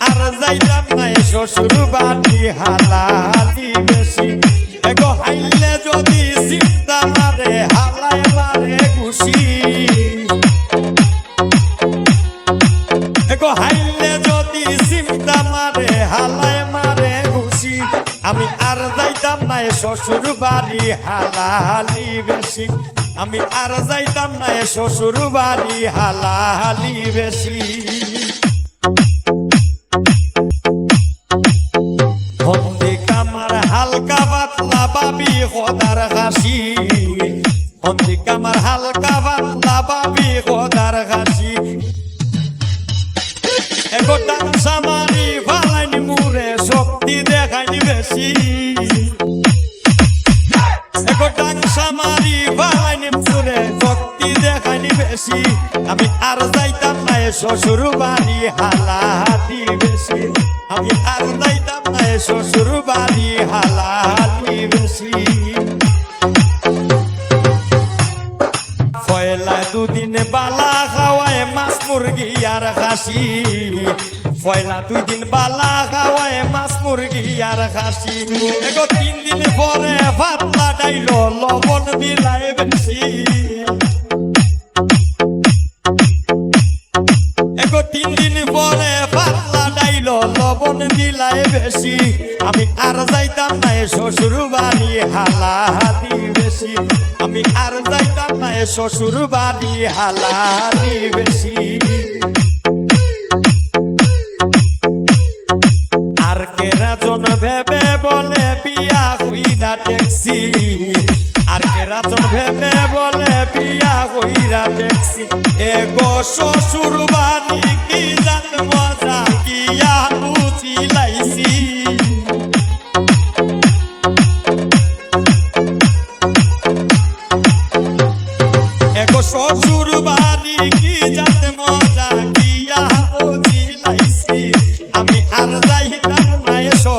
আর যাইতাম না শ্বশুর বাড়ি হালালি বেশি। এগো হাইলে যদি চিন্তা মারে, হালায় মারে হাইলে যদি চিন্তা মারে, হালায় মারে আমি আর যাইতাম না শ্বশুর বাড়ি হালালি বেশি। আমি আর যাইতাম শ্বশুর বাড়ি বেশি। খোদার হাসি। হন্দি কামার হালকা পাতলা পাবি খোদার হাসি। এগোটা সামারি ফালাইনি মুরে শক্তি দেখাইনি বেশি। এগোটা সামারি ফালাইনি মুরে শক্তি দেখাইনি বেশি। আমি আর যাইতাম না শ্বশুর বাড়ি হালাতি বেশি। আমি আর যাইতাম না শ্বশুর খাওয়ায় মাছ, মুরগি আর খাসি। ফয়লা দুই দিন বালা মাছ, মুরগি আর খাসি। এগো তিন দিন পরে ভাত লাগাইল লবণ বিলাই বেশি। দিলাই বেশি। আমি আর যাইতাম না, এ শ্বশুর বাড়ি হালাহালি বেশি। আমি আর যাইতাম না, এ শ্বশুর বাড়ি হালাহালি বেশি। আর কেরাজন ভেবে বলে বিয়া হইনা ট্যাক্সি? আর কেরাজন ভেবে বলে বিয়া হইরা ট্যাক্সি? এগো শ্বশুর বাড়ি কি জান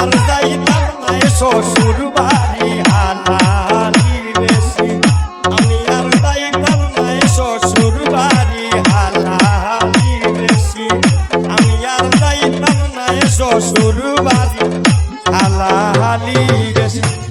আর যাইতাম না শ্বশুর বাড়ি হালালি বেশি। আমি আর যাইতাম না শ্বশুর বাড়ি হালালি বেশি। আমি আর যাইতাম হালালি বেশি।